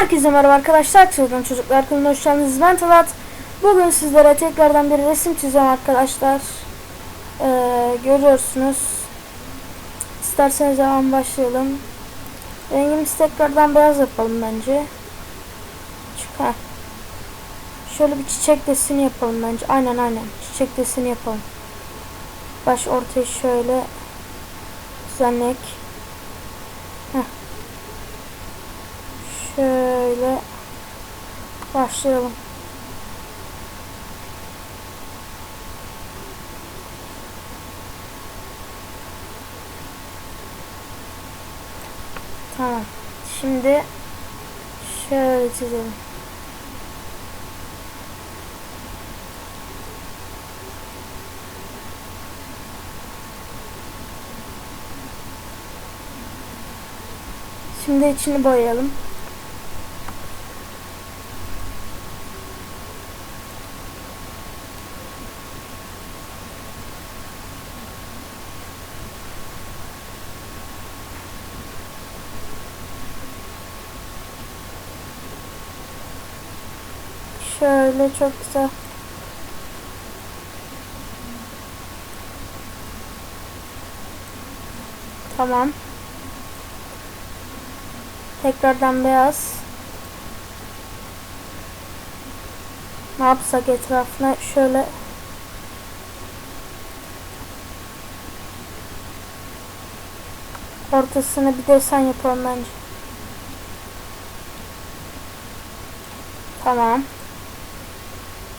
Herkese merhaba arkadaşlar. Çılgın Çocuklar kanalına hoş geldiniz. Ben Talat. Bugün sizlere tekrardan bir resim çizeceğim arkadaşlar. Ee, görüyorsunuz. İsterseniz hemen başlayalım. Rengimizi tekrardan beyaz yapalım bence. Çıkar. Şöyle bir çiçek deseni yapalım bence. Aynen aynen. Çiçek deseni yapalım. Baş ortaya şöyle düzenlek. Heh. Şöyle başlayalım. Tamam. Şimdi şöyle çizelim. Şimdi içini boyayalım. Şöyle çok güzel. Tamam. Tekrardan beyaz. Ne yapsak etrafına şöyle ortasına bir desen yapalım bence. Tamam.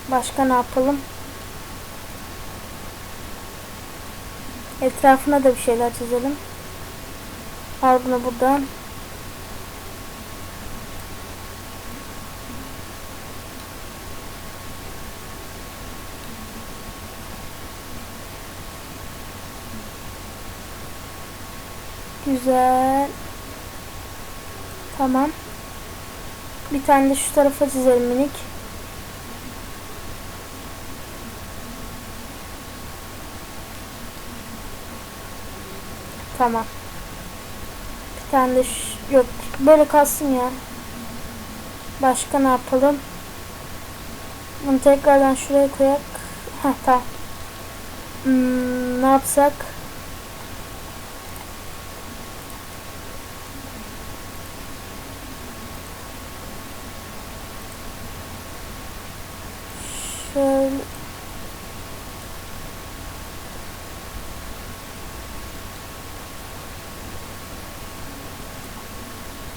Başka ne yapalım? Etrafına da bir şeyler çizelim. Bunu buradan. Güzel. Tamam. Bir tane de şu tarafa çizelim minik. Tamam. Bir tane de yok böyle kalsın ya. Başka ne yapalım? Bunu tekrardan şuraya koyak. Heh tamam. Hmm, ne yapsak? Şöyle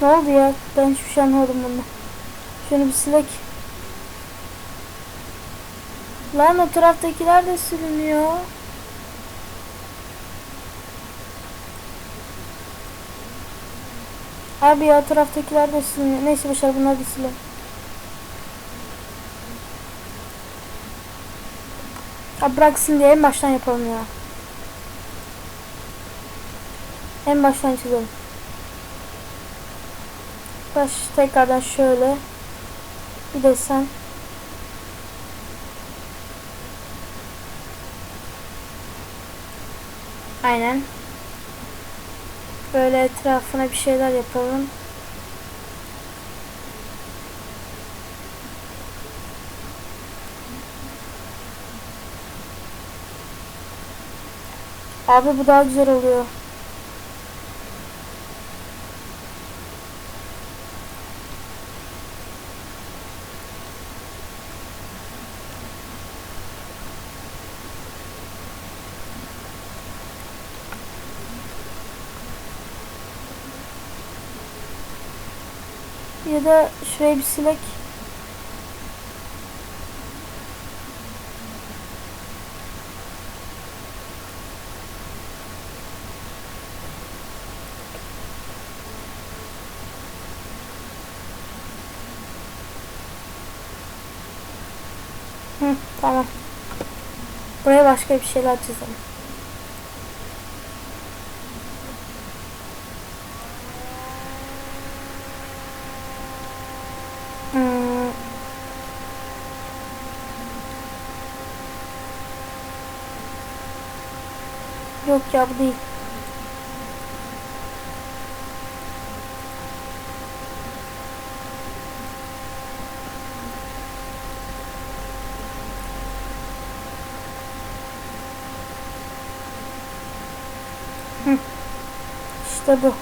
Ne oldu ya? Ben hiçbir şey anlamadım bundan. Şunu bir silek. Lan o taraftakiler de siliniyor. Abi ya taraftakiler de siliniyor. Neyse başar bunları da silelim. Ha bıraksın diye en baştan yapalım ya. En baştan çizelim. Baş tekrardan şöyle bir desen. Aynen. Böyle etrafına bir şeyler yapalım. Abi bu daha güzel oluyor. Ya da şuraya bir silek. Hı, tamam. Buraya başka bir şeyler çizelim. Yok ya bu değil. Hı. İşte bu.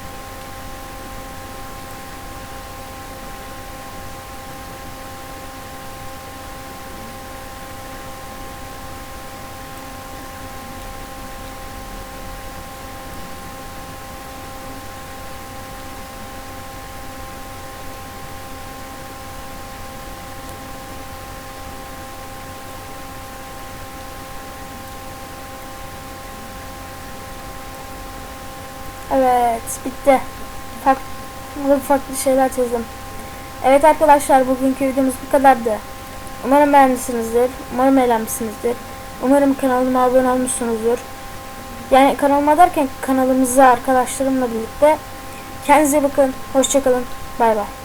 Evet bitti. Farklı farklı şeyler çizdim. Evet arkadaşlar bugünkü videomuz bu kadardı. Umarım beğenmişsinizdir. Umarım eğlenmişsinizdir. Umarım kanalıma abone olmuşsunuzdur. Yani kanalıma derken kanalımıza arkadaşlarımla birlikte. Kendinize bakın. Hoşçakalın. Bay bay.